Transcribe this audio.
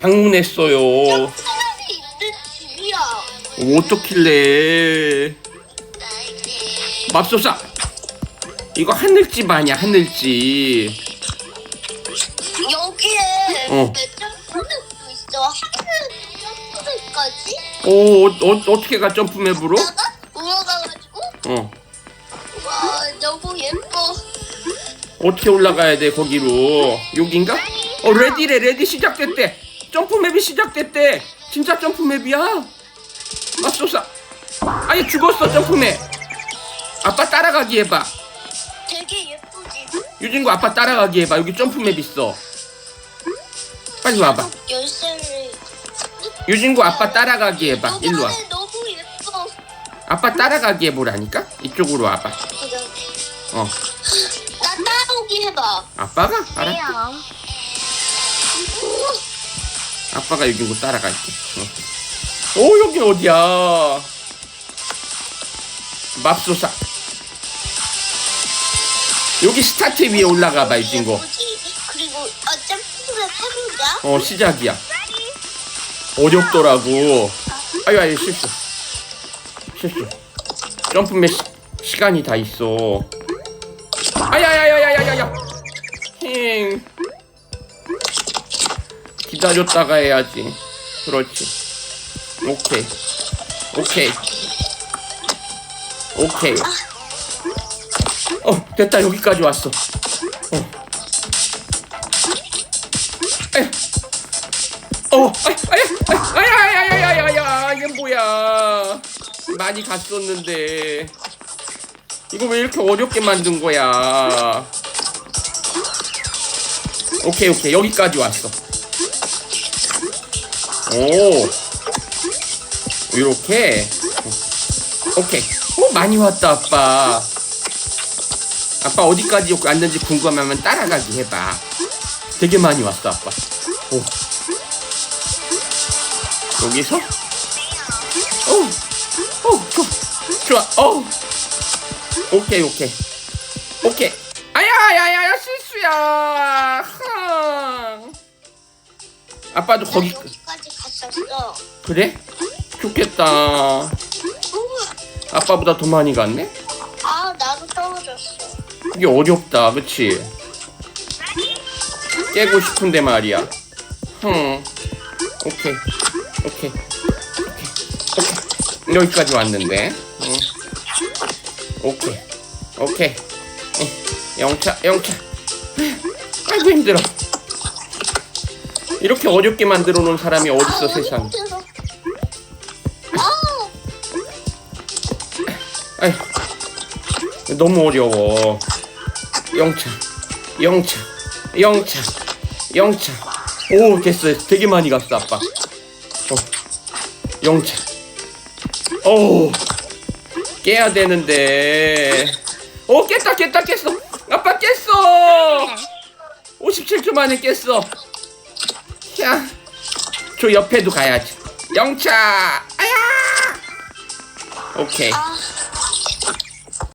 방문했어요. 어떻길래? 맙소사. 이거 하늘집 아니야 하늘집. 여기에 어. 몇 있어. 하늘 점프맵까지 오 어, 어, 어떻게 가 점프 맵으로? 나가 올라가가지고 어 와 너무 예뻐. 어떻게 올라가야 돼 거기로? 여긴가? 어 레디래 레디 시작됐대. 점프맵이 시작됐대. 진짜 점프맵이야. 맙소사. 아예 죽었어 점프맵. 아빠 따라가기 해봐. 되게 예쁘지. 유진구 아빠 따라가기 해봐. 여기 점프맵 있어. 빨리 와봐. 열쇠를. 유진구 아빠 따라가기 해봐. 일로 와. 안에 너무 예뻐. 아빠 따라가기 해보라니까? 이쪽으로 와봐. 어. 나 따라오기 해봐. 아빠가? 우와. 아빠가 유진구 따라갈게. 어. 오 여기 어디야? 맙소사. 여기 스타트 위에 올라가봐. 예쁘지? 그리고 어, 점프맵 해보자. 어 시작이야. 어렵더라고. 아유 아유 실수. 실수. 점프맨 시, 시간이 다 있어. 아야야야야야야야. 힝. 기다렸다가 해야지. 그렇지. 오케이. 오케이. 오케이. 어 됐다 여기까지 왔어. 어. 에휴. 어, 아야, 아야, 아야, 아야, 아야, 아야, 이게 뭐야? 많이 갔었는데 이거 왜 이렇게 어렵게 만든 거야? 오케이, 오케이, 여기까지 왔어. 오, 이렇게, 오케이. 오, 많이 왔다, 아빠. 아빠 어디까지 왔는지 궁금하면 따라가기 해봐. 되게 많이 왔어, 아빠. 오. 여기서 오, 오, 좋아, 좋아, 오, 오케이, 오케이, 오케이. 아야야야야 실수야. 흥. 아빠도 나 거기 갔었어. 그래? 좋겠다. 아빠보다 더 많이 갔네. 아 나도 떨어졌어. 이게 어렵다, 그치? 깨고 싶은데 말이야. 흠. 오케이. 오케이. 오케이. 오케이. 여기까지 왔는데. 응. 오케이. 오케이. 응. 영차, 영차. 아이고, 힘들어. 이렇게 어렵게 만들어 놓은 사람이 어딨어, 아. 아, 아이 너무 어려워. 영차, 영차, 영차, 영차. 오 됐어. 되게 많이 갔어 아빠. 어, 영차. 오 깨야 되는데. 오 깼다 깼다 깼어. 아빠 깼어. 57초 만에 깼어. 야, 저 옆에도 가야지. 영차. 아야. 오케이. 아,